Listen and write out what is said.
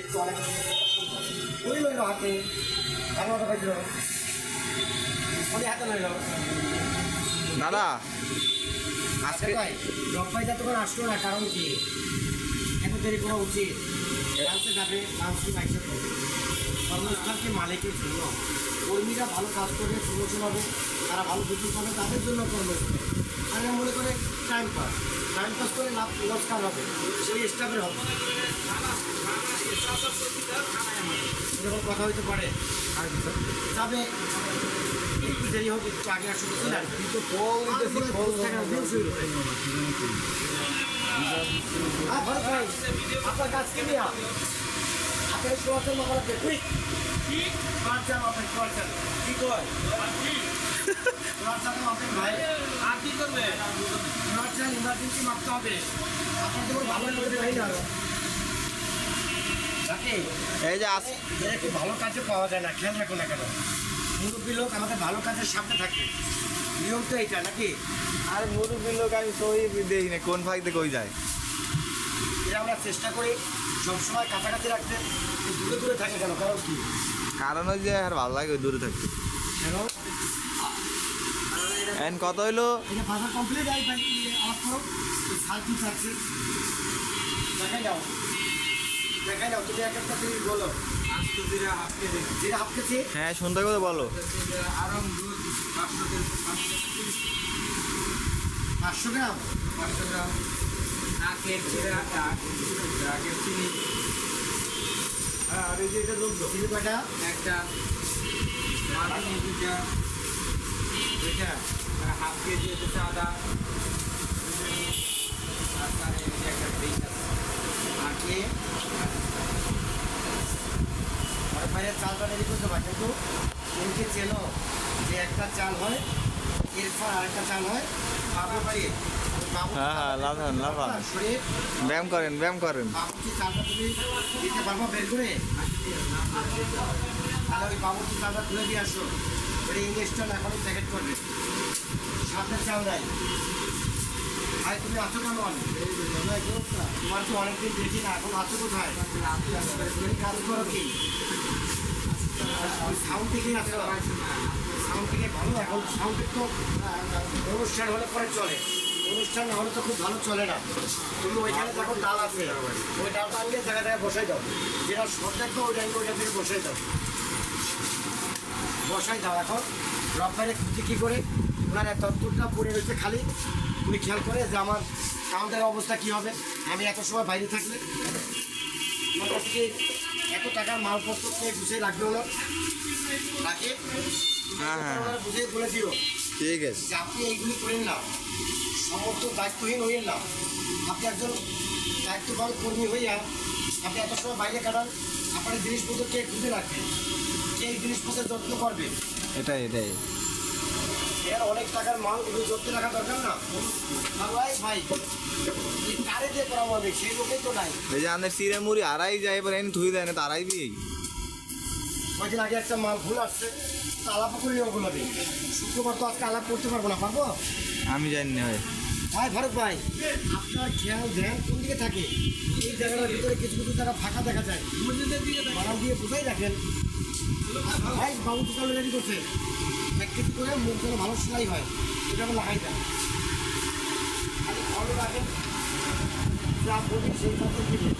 একটু হাতে এগারোটা বাজল ওই হাতে লইল দাদা আজকে রব্বাই যতক্ষণ আসলো না, কারণ কি? এখন দেরি করা উচিত। লাঞ্চে যাবে মালিকের জন্য। কর্মীরা ভালো কাজ করবে প্রমোশন হবে, তারা ভালো বিক্রি করবে তাদের জন্য কর্মস্থল। আমি মনে করে টাইম পাস টাইম পাস করে লাভ রোজগার হবে সেই স্টাফের হবে। এরকম কথা হইতে পারে। আর যাবে একটু দেরি হোক একটু আগে আসুন? কিন্তু দিতেছি ফল হ্যাঁ ভালো ভাই আপনার কাজ কি নিয়ে আপনার কোয়ার্টার মামলা কোয়ার্টার কি? কয়? আপনার ভাই আর কি করবে ইমার্জেন্সি হবে ভালো এই যে একটু ভালো পাওয়া যায় না খেয়াল না কেন লোক ভালো কাজের সামনে থাকে তো নাকি আর লোক আমি কোন ফাঁক কই যায়? এটা আমরা চেষ্টা করি সবসময় কাছাকাছি রাখতে দূরে দূরে থাকে কেন কারণ কি কারণ ওই যে আর ভালো লাগে দূরে থাকতে। এন কত হইল? এটা ভাষা কমপ্লিট আই পাই অফ করো সালটি থাকছে। দেখাই দাও। দেখাই দাও তুমি এক একটা তুমি বলো। হ্যাঁ সুন্দর করে বলো। আরম দুধ পাঁচশো গ্রাম? পাঁচশো গ্রাম। পাঁচশো গ্রাম আখের চিরা ডাক চিনি হ্যাঁ আর এই যে এটা লোক চিনি একটা। এটা। কেজি হচ্ছে আদা আর তার এই একটা ডিশ আছে কি আর বাইরে চালটা রেডি পারে কিন্তু এমনি চেনো যে একটা চাল হয় এরপর আরেকটা চাল হয় বাবুর্চি বাবুর্চি হ্যাঁ, হ্যাঁ, ধান। শরীর ব্যায়াম করেন ব্যায়াম করেন বাবুর্চি চালটা তুমি দিতে পারব বের করে তাহলে ওই বাবুর্চি চালটা তুলে দিয়ে আসো ওই ইংলিশটা এখন প্যাকেট করবে। সাথে চাল দেয় ভাই, তুমি আছো কেন তোমার তো অনেকদিন দেখি না, এখন আছো কোথায়? কাজ করো কি? সাউন্ড থেকে আসো সাউন্ড থেকে ভালো, এখন সাউন্ডের তো অনুষ্ঠান হলে পরে চলে। অনুষ্ঠান হলে তো খুব ভালো চলে না। তুমি ওইখানে যখন ডাল আছে। ওই ডালটা আনলে জায়গা জায়গায় বসাই দাও যেটা শর্ট দেখবে, ওই ওইটা থেকে বসাই দাও বসাই দাও এখন। রব্বারে খুঁজে কী করে? ওনার তত্ত্বটা পড়ে রয়েছে খালি। উনি খেয়াল করে যে আমার কাউন্টারের অবস্থা কী হবে। আমি এত সময় বাইরে থাকলে আমার কাছ থেকে এত টাকার মালপত্র কে গুছিয়ে রাখবে ওনার? রাখে হ্যাঁ, হ্যাঁ। বুঝিয়ে বলে দিও। ঠিক আছে। যে আপনি এইগুলি করেন না। সমস্ত দায়িত্বহীন হইয়েন না। আপনি একজন দায়িত্ববান কর্মী হইয়া আপনি এত সময় বাইরে কাটান। আপনার জিনিসপত্র কে খুঁজে রাখবেন। কে জিনিসপত্রের যত্ন করবে? এটাই এটাই। এর অনেক টাকার মাল যত্ন রাখা দরকার না। ভাই ভাই এই কারে দিয়ে করা হবে? সেই লোকেই তো নাই। এই যে আমাদের সিরে মুড়ি আড়াই যায় এবার এনে থুই দেয় না তারাই দিই কয়েকদিন আগে একটা মাল ভুল আসছে তো আলাপ করে ওগুলো হবে শুক্রবার তো আজকে আলাপ করতে পারব না পারব? আমি জানি না ভাই। ভাই ফারুক ভাই, আপনার খেয়াল ধ্যান কোন দিকে থাকে? এই জায়গাটার ভিতরে কিছু কিছু জায়গা ফাঁকা দেখা যায়। বাড়াল দিয়ে বোঝাই রাখেন ভাই, বাবু তো তাহলে রেডি করছে। এক কেজি করে মুখ যেন ভালো সেলাই হয়। এটা আমার লাগাই দেন ভালো রাখেন যা বলি সেই দিবেন